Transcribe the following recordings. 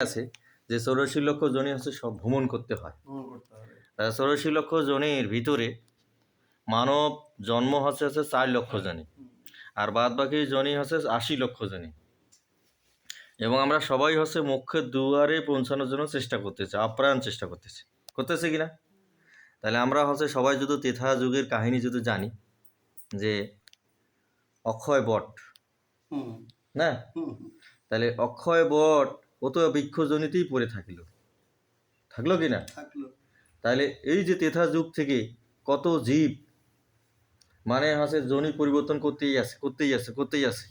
আছে যে চৌরাশি লক্ষ জনই হচ্ছে সব ভ্রমণ করতে হয়। চৌরাশি লক্ষ জনের ভিতরে মানব জন্ম হচ্ছে হচ্ছে চার লক্ষ জনে আর বাদ বাকি জনই হচ্ছে আশি লক্ষ জনে এবং আমরা সবাই হচ্ছে মুখ্যের দুয়ারে পৌঁছানোর জন্য চেষ্টা করতেছি আপ্রাণ চেষ্টা করতেছি। করতেছে কিনা তাহলে আমরা হচ্ছে সবাই যদি তেথা যুগের কাহিনী যদি জানি যে অক্ষয় বট না। তাহলে অক্ষয় বট ও তো বৃক্ষজনিতেই পড়ে থাকল। থাকল কি না? থাকল। তাহলে এই যে তেথা যুগ থেকে কত জীব মানে হচ্ছে জনি পরিবর্তন করতেই আছে করতেই আছে করতেই আছে।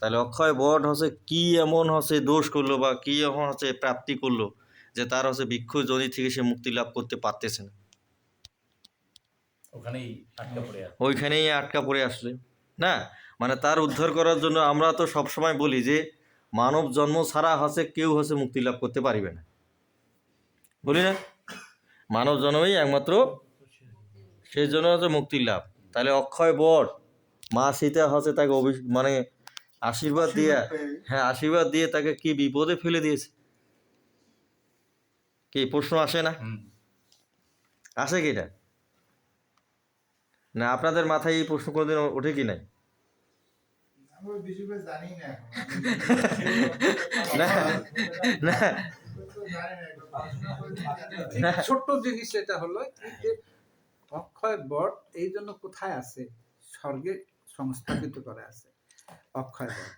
তাহলে অক্ষয় বট হচ্ছে কি এমন হচ্ছে দোষ করল বা কি এমন হচ্ছে প্রাপ্তি করল যে তার হচ্ছে বৃক্ষ জনি থেকে সে মুক্তি লাভ করতে পারতেছে না? ওখানেই আটকা পড়ে আছে। ওইখানেই আটকা পড়ে আসলে না? মানে তার উদ্ধার করার জন্য আমরা তো সবসময় বলি যে মানব জন্ম ছাড়া হচ্ছে কেউ হচ্ছে মুক্তি লাভ করতে পারিবে না। বলি না? মানব জন্মই একমাত্র সেই জন্য হচ্ছে মুক্তি লাভ। তাহলে অক্ষয় বট মা সীতা হচ্ছে তাকে অভি মানে আশীর্বাদ দিয়ে হ্যাঁ আশীর্বাদ দিয়ে তাকে কি বিপদে ফেলে দিয়েছে? কি প্রশ্ন আসে না? আসে কিনা? না না আপনাদের মাথায় এই প্রশ্ন কোনোদিন ওঠে কি নাই? জানি না না না। ছোট্ট জিনিস এটা হলো অক্ষয় বট এই জন্য কোথায় আছে স্বর্গে সংস্থাপিত করে আছে অক্ষয় বট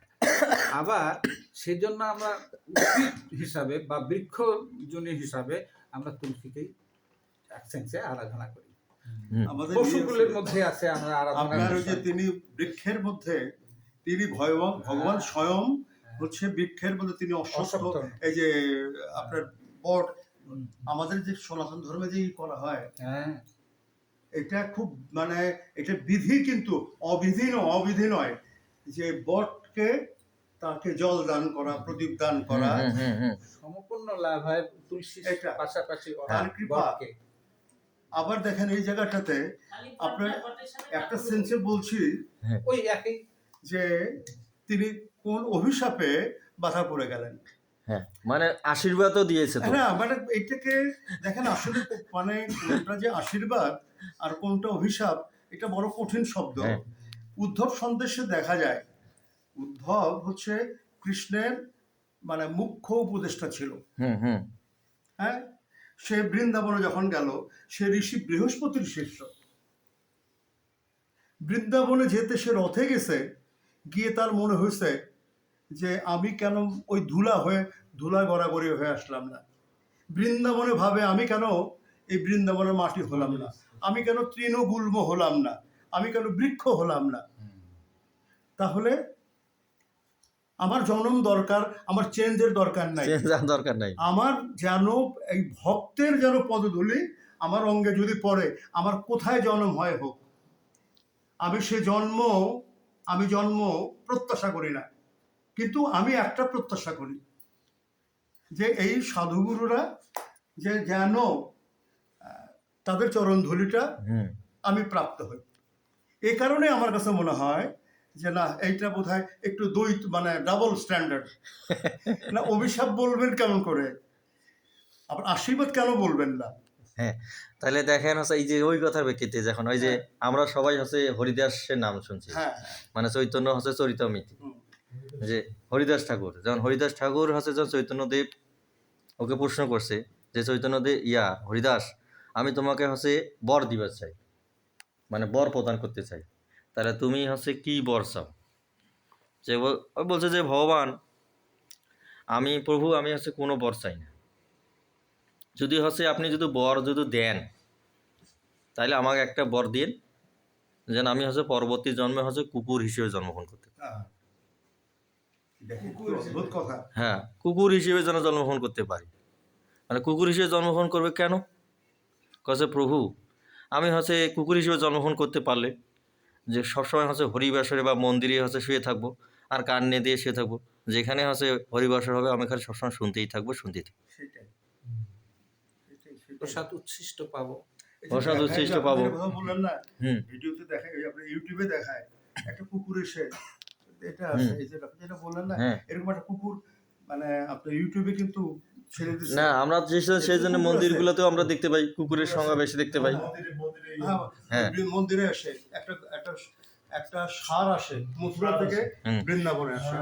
আবার সেই জন্য আমরা উদ্ভিদ হিসাবে বা বৃক্ষ জনি হিসাবে আমরা তুলসীকেই এক সেন্সে আরাধনা করি। আমাদের পশুগুলির মধ্যে আছে আমরা আরাধনা আপনার যে। তিনি বৃক্ষের মধ্যে তিনি ভগবান ভগবান স্বয়ং হচ্ছে বৃক্ষের মধ্যে তিনি অশ্বত্থ অশ্বত্থ। এই যে আপনার বট আমাদের যে সনাতন ধর্মে যে করা হয় হ্যাঁ এটা খুব মানে এটা বিধি কিন্তু অবিধি নয় অবিধি নয় যে বটকে তাকে জল দান করা প্রদীপ দান করা। সম্পূর্ণ লাভ হয় তুলসীর এটা। পাশাপাশি তার কৃপা। আবার দেখেন এই জায়গাটাতে আপনার একটা সেন্সে বলছি ওই একই যে তিনি কোন অভিশাপে বাধা পড়ে গেলেন। হ্যাঁ মানে আশীর্বাদও দিয়েছে তো। হ্যাঁ মানে এটাকে দেখেন আসলে মানে কোনটা যে আশীর্বাদ আর কোনটা অভিশাপ এটা বড় কঠিন শব্দ। হ্যাঁ। উদ্ধব সন্দেশে দেখা যায় উদ্ধব হচ্ছে কৃষ্ণের মানে মুখ্য উপদেষ্টা ছিল। হুম হুম। হ্যাঁ সে বৃন্দাবনে যখন গেল সে ঋষি বৃহস্পতির শিষ্য। বৃন্দাবনে যেতে সে রথে গেছে গিয়ে তার মনে হয়েছে যে আমি কেন ওই ধুলা হয়ে ধুলা গড়াগড়ি হয়ে আসলাম না। বৃন্দাবনে ভাবে আমি কেন এই বৃন্দাবনের মাটি হলাম না? আমি কেন তৃণগুল্ম হলাম না? আমি কেন বৃক্ষ হলাম না? তাহলে আমার জনম দরকার আমার চেঞ্জের দরকার নাই। দরকার নাই। আমার যেন এই ভক্তের যেন পদধূলি আমার অঙ্গে যদি পড়ে আমার কোথায় জন্ম হয় হোক? আমি সে জন্ম আমি জন্ম প্রত্যাশা করি না। কিন্তু আমি একটা প্রত্যাশা করি যে এই সাধুগুরুরা যে যেন তাদের চরণ ধুলিটা আমি প্রাপ্ত হই। এই কারণে আমার কাছে মনে হয় যে না এইটা বোধ একটু দ্বৈত মানে ডাবল স্ট্যান্ডার্ড না অভিশাপ বলবেন কেমন করে? আবার আশীর্বাদ কেন বলবেন না? হ্যাঁ তাহলে দেখেন হচ্ছে এই যে ওই কথার ব্যক্তিতে যখন ওই যে আমরা সবাই হচ্ছে হরিদাসের নাম শুনছি। হ্যাঁ মানে চৈতন্য হচ্ছে চরিতামিতি। যে হরিদাস ঠাকুর যেমন হরিদাস ঠাকুর হচ্ছে যখন চৈতন্যদেব ওকে প্রশ্ন করছে যে চৈতন্যদেব ইয়া হরিদাস আমি তোমাকে হচ্ছে বর দিবার চাই মানে বর প্রদান করতে চাই। তাহলে তুমি হচ্ছে কি বর চাও? যে বলছে যে ভগবান আমি প্রভু আমি হচ্ছে কোনো বর চাই না। যদি হচ্ছে আপনি যদি বর যদি দেন তাহলে আমাকে একটা বর দিন যেন আমি হচ্ছে পরবর্তী জন্মে হচ্ছে কুকুর হিসেবে জন্মগ্রহণ করতে হ্যাঁ। হ্যাঁ কুকুর হিসেবে যেন জন্মগ্রহণ করতে পারি। মানে কুকুর হিসেবে জন্মগ্রহণ করবে কেন? কছে প্রভু আমি হচ্ছে কুকুর হিসেবে জন্মগ্রহণ করতে পারলে যে সবসময় হচ্ছে হরিবাসরে বা মন্দিরে হচ্ছে শুয়ে থাকব আর কান নিয়ে দিয়ে শুয়ে থাকব যেখানে হচ্ছে হরিবাসর হবে আমি খালি সবসময় শুনতেই থাকব শুনতেই থাকব। প্রসাদ উচ্ছিষ্ট পাবো প্রসাদ উচ্ছিষ্ট আপনি পাবো। কথা বললেন না ভিডিওতে দেখায় ওই আপনার ইউটিউবে দেখায় একটা কুকুর এসে এটা। এই যেটা বললেন না হ্যাঁ এরকম একটা কুকুর মানে আপনার ইউটিউবে কিন্তু না আমরা যে সেই জন্য। মন্দিরগুলোতেও আমরা দেখতে পাই কুকুরের সংখ্যা বেশি দেখতে পাই হ্যাঁ, হ্যাঁ। মন্দিরে আসে একটা একটা একটা সার আসে মথুরা থেকে বৃন্দাবনে আসে।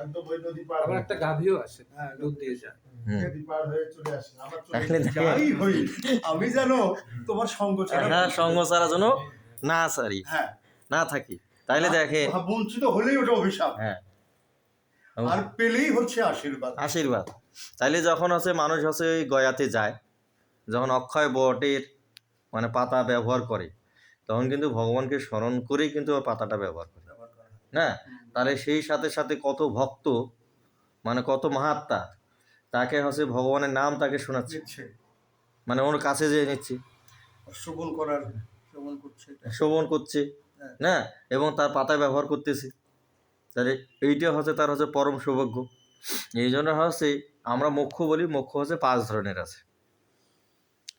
একদম ওই নদী পার আবার একটা গাভীও আসে হ্যাঁ, দুধ দিয়ে যায়। আমি জানো তোমার সঙ্গ ছাড়া হ্যাঁ সঙ্গ ছাড়া যেন না সারি হ্যাঁ। না থাকি। তাইলে দেখে বঞ্চিত হলেই ওটা অভিশাপ। হ্যাঁ। আর পেলেই হচ্ছে আশীর্বাদ। আশীর্বাদ। তাইলে যখন আছে মানুষ হচ্ছে ওই গয়াতে যায় যখন অক্ষয় বটের মানে পাতা ব্যবহার করে তখন কিন্তু ভগবানকে স্মরণ করেই কিন্তু পাতাটা ব্যবহার করে। না? তাহলে সেই সাথে সাথে কত ভক্ত মানে কত মাহাত্মা তাকে হচ্ছে ভগবানের নাম তাকে শোনাচ্ছে। নিচ্ছে। মানে ওর কাছে যেয়ে নিচ্ছে। শ্রবণ করার শ্রবণ করছে। শ্রবণ করছে। হ্যাঁ। না? এবং তার পাতা ব্যবহার করতেছে। তাহলে এইটা হচ্ছে তার হচ্ছে পরম সৌভাগ্য। এই জন্য হচ্ছে আমরা মোক্ষ বলি মোক্ষ হচ্ছে পাঁচ ধরনের আছে।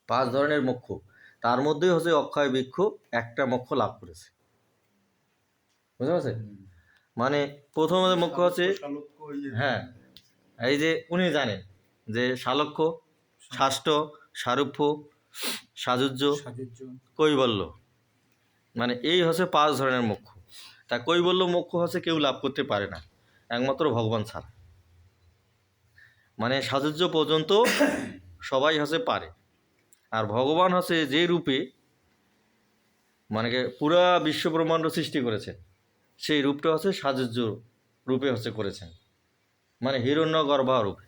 পাঁচ ধরনের মোক্ষ। তার মধ্যেই হচ্ছে অক্ষয় বৃক্ষ একটা মোক্ষ লাভ করেছে। বুঝতে পারছে মানে প্রথম মোক্ষ হচ্ছে হ্যাঁ এই যে উনি জানেন যে শালক্য শাষ্ট সারুপ্য সাজুজ্য। কৈবল্য। মানে এই হচ্ছে পাঁচ ধরনের মোক্ষ। তা কৈবল্য মোক্ষ হচ্ছে কেউ লাভ করতে পারে না একমাত্র ভগবান ছাড়া। মানে সাজুজ্য পর্যন্ত সবাই হচ্ছে পারে। আর ভগবান হচ্ছে যে রূপে মানে পুরা বিশ্ব ব্রহ্মাণ্ড সৃষ্টি করেছেন সেই রূপটা হচ্ছে সাজুজ্য রূপে হচ্ছে করেছেন। মানে হিরণ্য গর্ভা রূপে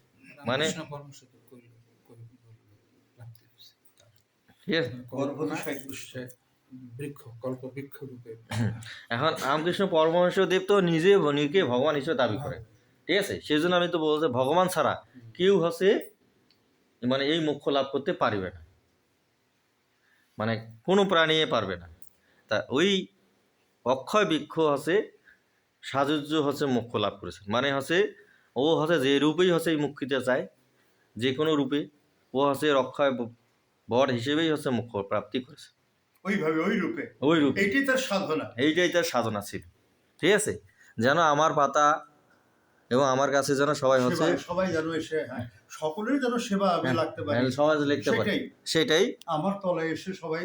মানে- এখন রামকৃষ্ণ পরমহংস দেব তো নিজে নিজেকে ভগবান হিসেবে দাবি করে। ঠিক আছে? সেই জন্য আমি তো বলতে ভগবান ছাড়া কেউ হচ্ছে মানে এই মোক্ষ লাভ করতে পারবে না। মানে কোনো প্রাণী পারবে না। তা ওই অক্ষয় বৃক্ষ হচ্ছে সাজুজ্য হচ্ছে মুখ্য লাভ করেছে। মানে হচ্ছে ও হচ্ছে যে রূপেই হচ্ছে এই মুক্তিতে চায় যে কোনো রূপে ও হচ্ছে অক্ষয় বর হিসেবেই হচ্ছে মোক্ষ প্রাপ্তি করেছে। ওইভাবে ওই রূপে? ওই রূপে। এইটি তার সাধনা? এইটাই তার সাধনা ছিল। ঠিক আছে? যেন আমার পাতা এবং আমার কাছে যেন সবাই হচ্ছে সবাই যেন এসে হ্যাঁ। সকলের যেন সেবা আমি হ্যাঁ, লাগতে পারি। সবাই লিখতে পারে। সেটাই। সেটাই। আমার তলায় এসে সবাই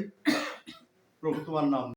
প্রভু তোমার নাম